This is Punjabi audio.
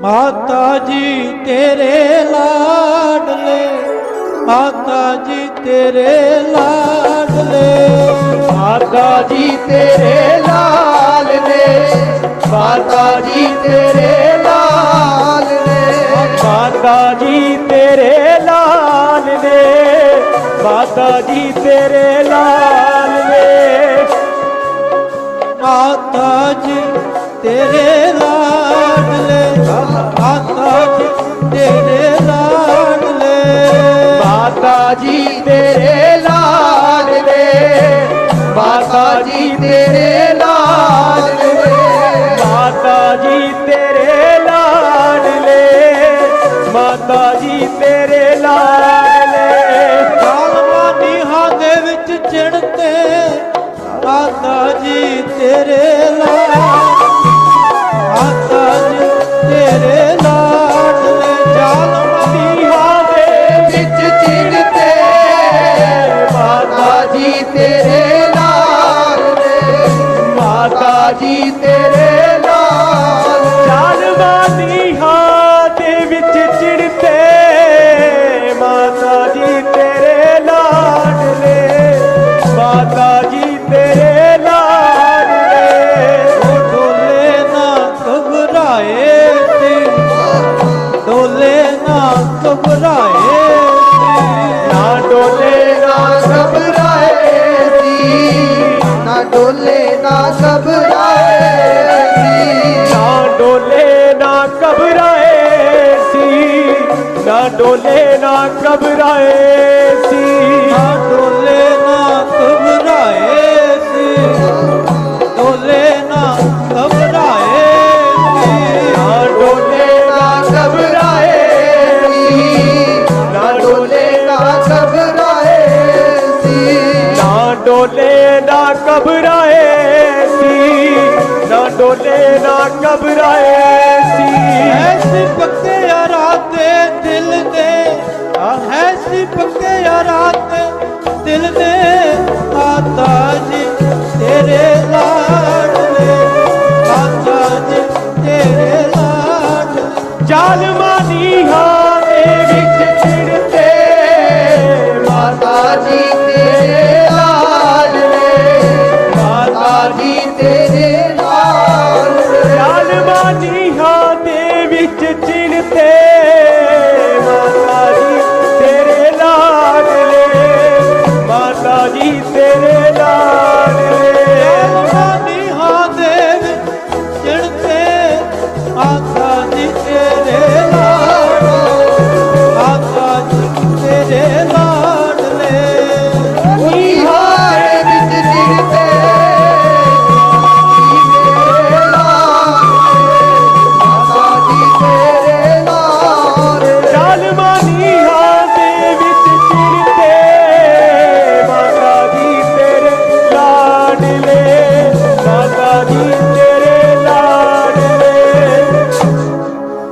ਮਾਤਾ ਜੀ ਤੇਰੇ ਲਾਡਲੇ, ਮਾਤਾ ਜੀ ਤੇਰੇ ਲਾਡਲੇ। ਮਾਤਾ ਜੀ ਤੇਰੇ ਲਾਲ ਨੇ ਮਾਤਾ ਜੀ ਤੇਰੇ ਲਾਲ ਮਾਤਾ ਜੀ ਤੇਰੇ ਲਾਲ ਨੇ ਮਾਤਾ ਜੀ ਤੇਰੇ ਲਾਲ ਮਾਤਾ ਜੀ ਤੇਰੇ ਲਾਡਲੇ ਮਾਤਾ ਜੀ ਤੇਰੇ ਲਾਡਲੇ ਮਾਤਾ ਜੀ ਤੇਰੇ ਲਾਲ ਮਾਤਾ ਜੀ ਤੇਰੇ ਲਾਲ ਮਾਤਾ ਜੀ ਤੇਰੇ ਲਾਲ ਜਾਲਵਾ ਨੀਹਾਂ ਦੇ ਵਿੱਚ ਚਿੜਤੇ ਮਾਤਾ ਜੀ ਤੇਰੇ ਲਾਡਲੇ ਮਾਤਾ ਜੀ ਤੇਰੇ ਲਾਡਲੇ ਉਹ ਡੋਲੇ ਨਾ ਘਬਰਾਏ ਤੇ, ਡੋਲੇ ਨਾ ਘਬਰਾਏ ਡੋਲੇ ਨਾ ਘਬਰਾਏ ਸੀ ਨਾ ਡੋਲੇ ਨਾ ਘਬਰਾਏ ਸੀ ਨਾ ਡੋਲੇ ਨਾ ਘਬਰਾਏ ਸੀ ਡੋਲੇ ਨਾ ਘਬਰਾਏ ਸੀ ਨਾ ਡੋਲੇ ਨਾ ਘਬਰਾਏ ਸੀ ਨਾ ਡੋਲੇ ਨਾ ਡੋਲੇ ਨਾ ਘਬਰਾਏ ਸੀ। ਐਸੀ ਪੱਕੇ ਯਾਰਾਂ ਤੇ ਦਿਲ ਦੇ ਐਸੀ ਪੱਕੇ ਯਾਰਾਂ ਤੇ ਦਿਲ ਦੇ ਮਾਤਾ ਜੀ ਤੇਰੇ ਲਾਡਲੇ ਮਾਤਾ ਜੀ ਤੇਰੇ ਲਾਡਲੇ ਜਾਲਮਾਂ ਨੀਹਾਂ ਦੇ ਦੁਨੀਆ ਦੇ ਵਿੱਚ ਚਿੰਤੇ Thank you.